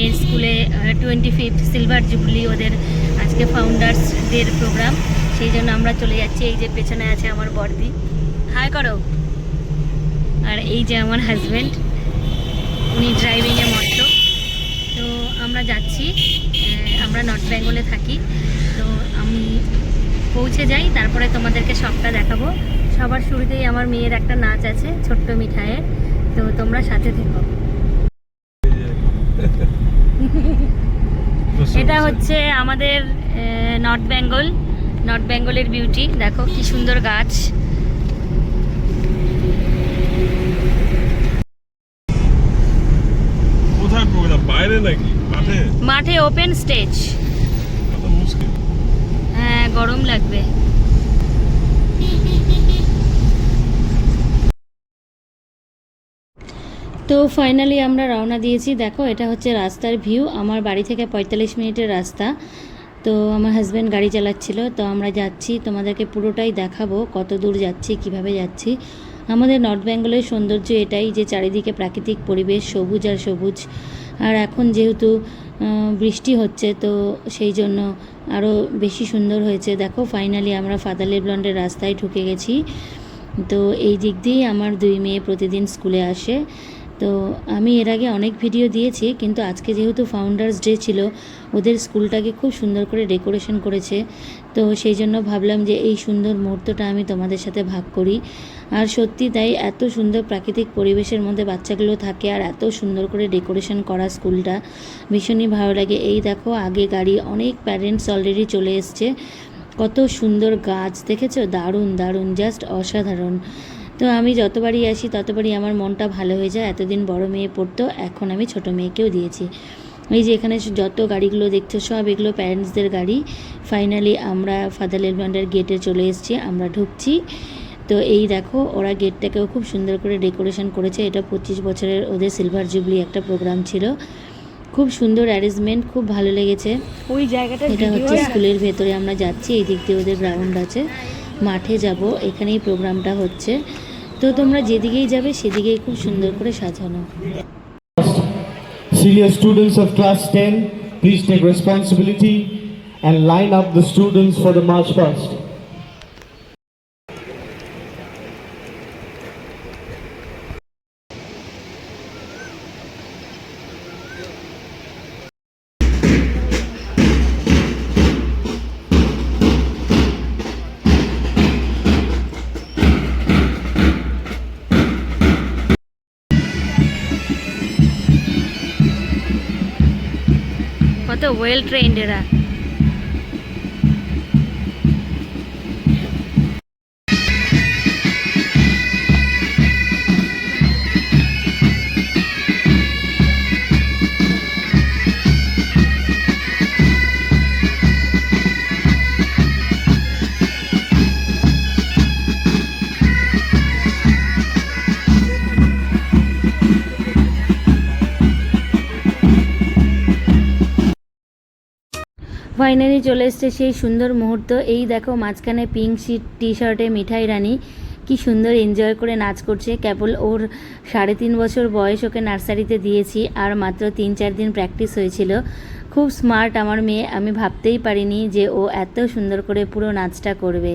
মেয়ের স্কুলে twenty fifth silver jubilee ওদের আজকে ফাউন্ডার্স ডের প্রোগ্রাম সেই জন্য আমরা চলে যাচ্ছি। এই যে পেছনে আছে আমার বর্দি হাই করো। আর এই যে আমার হাজব্যান্ড উনি ড্রাইভিংয়ে মস্ত তো আমরা যাচ্ছি আমরা নর্থ বেঙ্গলে থাকি। তো আমি পৌঁছে যাই, তারপরে তোমাদেরকে সবটা দেখাবো। সবার শুরুতেই আমার মেয়ের একটা নাচ আছে, ছোট্ট মিঠাইয়ের। তো তোমরা সাথে থেকো। এটা হচ্ছে আমাদের নর্থ বেঙ্গল নর্থ বেঙ্গলের বিউটি দেখো কি সুন্দর গাছ। বাইরে নাকি? মাঠে? মাঠে ওপেন স্টেজ হ্যাঁ গরম লাগবে। তো ফাইনালি আমরা রওনা দিয়েছি। দেখো, এটা হচ্ছে রাস্তার ভিউ আমার বাড়ি থেকে পঁয়তাল্লিশ মিনিটের রাস্তা। তো আমার হাজব্যান্ড গাড়ি চালাচ্ছিল। তো আমরা যাচ্ছি। তোমাদেরকে পুরোটাই দেখাবো। কত দূর যাচ্ছি, কীভাবে যাচ্ছি। আমাদের নর্থ বেঙ্গলের সৌন্দর্য এটাই যে চারিদিকে প্রাকৃতিক পরিবেশ, সবুজ আর সবুজ। আর এখন যেহেতু বৃষ্টি হচ্ছে, তো সেই জন্য আরও বেশি সুন্দর হয়েছে। দেখো ফাইনালি আমরা ফাদারলি ব্লন্ডের রাস্তায় ঢুকে গেছি। তো এই দিক দিয়েই আমার দুই মেয়ে প্রতিদিন স্কুলে আসে। তো আমি এর আগে অনেক ভিডিও দিয়েছি, কিন্তু আজকে যেহেতু ফাউন্ডার্স ডে ছিল, ওদের স্কুলটাকে খুব সুন্দর করে ডেকোরেশন করেছে। তো সেই জন্য ভাবলাম যে এই সুন্দর মুহূর্তটা আমি তোমাদের সাথে ভাগ করি। আর সত্যি তাই এত সুন্দর প্রাকৃতিক পরিবেশের মধ্যে বাচ্চাগুলো থাকে আর এত সুন্দর করে ডেকোরেশন করা স্কুলটা, ভীষণই ভালো লাগে। এই দেখো, আগে গাড়ি, অনেক প্যারেন্টস অলরেডি চলে এসছে। কত সুন্দর গাছ, দেখেছ? দারুণ দারুণ জাস্ট অসাধারণ। তো আমি যতবারই আসি ততবারই আমার মনটা ভালো হয়ে যায়। এতদিন বড় মেয়ে পড়তো এখন আমি ছোট মেয়েকেও দিয়েছি। এই যে এখানে যত গাড়িগুলো দেখছ সব এগুলো প্যারেন্টসদের গাড়ি। ফাইনালি আমরা ফাদার এলবান্ডার গেটে চলে এসেছি আমরা ঢুকছি। তো এই দেখো ওরা গেটটাকেও খুব সুন্দর করে ডেকোরেশন করেছে। এটা পঁচিশ বছরের ওদের সিলভার জুবলি একটা প্রোগ্রাম ছিল। খুব সুন্দর অ্যারেঞ্জমেন্ট খুব ভালো লেগেছে। ওই জায়গাটা এটা হচ্ছে স্কুলের ভেতরে আমরা যাচ্ছি এই দিক দিয়ে ওদের গ্রাউন্ড আছে। মাঠে যাব এখানেই প্রোগ্রামটা হচ্ছে। তো তোমরা যেদিকেই যাবে, সেদিকেই খুব সুন্দর করে সাজানো। Senior students of class 10 please take responsibility and line up the students for the march first well trained এরা। ফাইনালি চলে এসছে সেই সুন্দর মুহূর্ত। এই দেখো মাঝখানে পিঙ্ক শিট টি শার্টে মিঠাই রানী। কি সুন্দর এনজয় করে নাচ করছে। কেবল ওর সাড়ে তিন বছর বয়স ওকে নার্সারিতে দিয়েছি আর মাত্র তিন চার দিন প্র্যাকটিস হয়েছিল। খুব স্মার্ট আমার মেয়ে। আমি ভাবতেই পারিনি যে ও এত সুন্দর করে পুরো নাচটা করবে।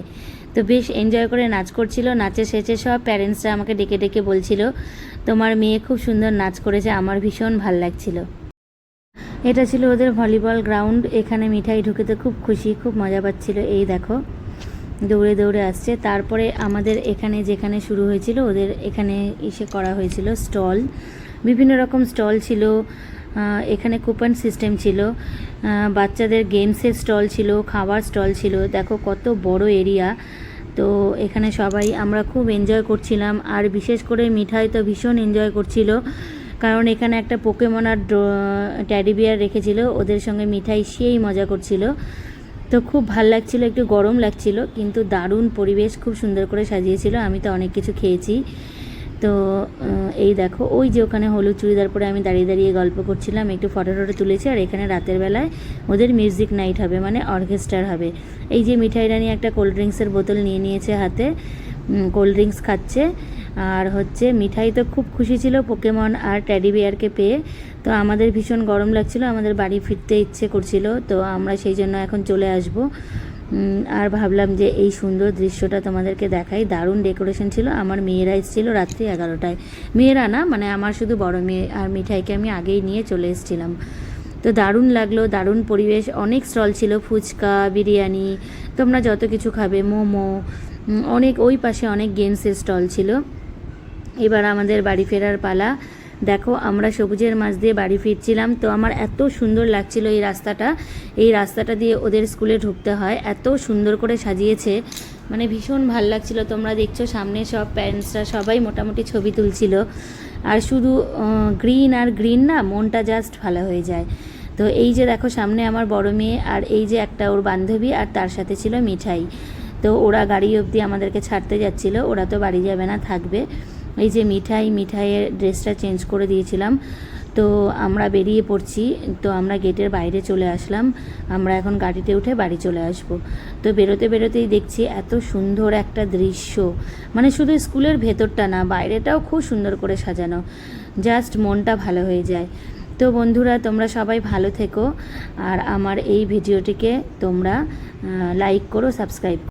তো বেশ এনজয় করে নাচ করছিল। নাচে শেষে সব প্যারেন্টসরা আমাকে ডেকে ডেকে বলছিল, তোমার মেয়ে খুব সুন্দর নাচ করেছে। আমার ভীষণ ভালো লাগছিল। এটা ছিল ওদের ভলিবল গ্রাউন্ড। এখানে মিঠাই ঢুকেতে খুব খুশি, খুব মজা পাচ্ছিল। এই দেখো, দৌড়ে দৌড়ে আসছে। তারপরে আমাদের এখানে যেখানে শুরু হয়েছিল, ওদের এখানে এসে করা হয়েছিল স্টল। বিভিন্ন রকম স্টল ছিল। এখানে কুপন সিস্টেম ছিল। বাচ্চাদের গেমসের স্টল ছিল খাবার স্টল ছিল। দেখো কত বড় এরিয়া। তো এখানে সবাই, আমরা খুব এনজয় করছিলাম। আর বিশেষ করে মিঠাই তো ভীষণ এনজয় করছিল। কারণ এখানে একটা পোকেমন আর ট্যাডি বিয়ার রেখেছিল, ওদের সঙ্গে মিঠাই সেই মজা করছিল। তো খুব ভালো লাগছিল, একটু গরম লাগছিল, কিন্তু দারুণ পরিবেশ খুব সুন্দর করে সাজিয়েছিল, আমি তো অনেক কিছু খেয়েছি। তো এই দেখো, ওই যে ওখানে হলুদ চুড়িদার পরে আমি দাঁড়িয়ে দাঁড়িয়ে গল্প করছিলাম, একটু ফটো টটো তুলেছি, আর এখানে রাতের বেলায় ওদের মিউজিক নাইট হবে মানে অর্কেস্ট্রার হবে। এই যে মিঠাই রানী একটা কোল্ড ড্রিঙ্কসের বোতল নিয়ে নিয়েছে হাতে কোল্ড ড্রিঙ্কস খাচ্ছে আর হচ্ছে মিঠাই তো খুব খুশি ছিল পোকেমন আর ট্যাডি বিয়ারকে পেয়ে। তো আমাদের ভীষণ গরম লাগছিল, আমাদের বাড়ি ফিরতে ইচ্ছে করছিল, তো আমরা সেই জন্য এখন চলে আসব। আর ভাবলাম যে এই সুন্দর দৃশ্যটা তোমাদেরকে দেখাই। দারুণ ডেকোরেশন ছিল, আমার মেয়েরা এসেছিল রাত্রি এগারোটায়। মেয়েরা না মানে আমার শুধু বড় মেয়ে আর মিঠাইকে আমি আগেই নিয়ে চলে এসেছিলাম। তো দারুণ লাগল, দারুণ পরিবেশ, অনেক স্টল ছিল, ফুচকা, বিরিয়ানি, তোমরা যত কিছু খাবে, মোমো অনেক, ওই পাশে অনেক গেমসের স্টল ছিল। এবার আমাদের বাড়ি ফেরার পালা। দেখো, আমরা সবুজের মাছ দিয়ে বাড়ি ফিরছিলাম। তো আমার এত সুন্দর লাগছিল এই রাস্তাটা। এই রাস্তাটা দিয়ে ওদের স্কুলে ঢুকতে হয়। এত সুন্দর করে সাজিয়েছে। মানে ভীষণ ভালো লাগছিল। তোমরা দেখছ, সামনে সব প্যারেন্টসরা সবাই মোটামুটি ছবি তুলছিল। আর শুধু গ্রিন আর গ্রিন না, মনটা জাস্ট ভালো হয়ে যায়। তো এই যে দেখো, সামনে আমার বড় মেয়ে আর এই যে একটা ওর বান্ধবী আর তার সাথে ছিল মিঠাই। তো ওরা গাড়ি অবধি আমাদেরকে ছাড়তে যাচ্ছিল। ওরা তো বাড়ি যাবে না, থাকবে। এই যে মিঠাই, মিঠাইয়ের ড্রেসটা চেঞ্জ করে দিয়েছিলাম। তো আমরা বেরিয়ে পড়ছি, তো আমরা গেটের বাইরে চলে আসলাম। আমরা এখন গাড়িতে উঠে বাড়ি চলে আসব। তো বেরোতে বেরোতেই দেখছি এত সুন্দর একটা দৃশ্য। মানে শুধু স্কুলের ভেতরটা না, বাইরেটাও খুব সুন্দর করে সাজানো। জাস্ট মনটা ভালো হয়ে যায়। তো বন্ধুরা, তোমরা সবাই ভালো থেকো। আর আমার এই ভিডিওটিকে তোমরা লাইক করো সাবস্ক্রাইব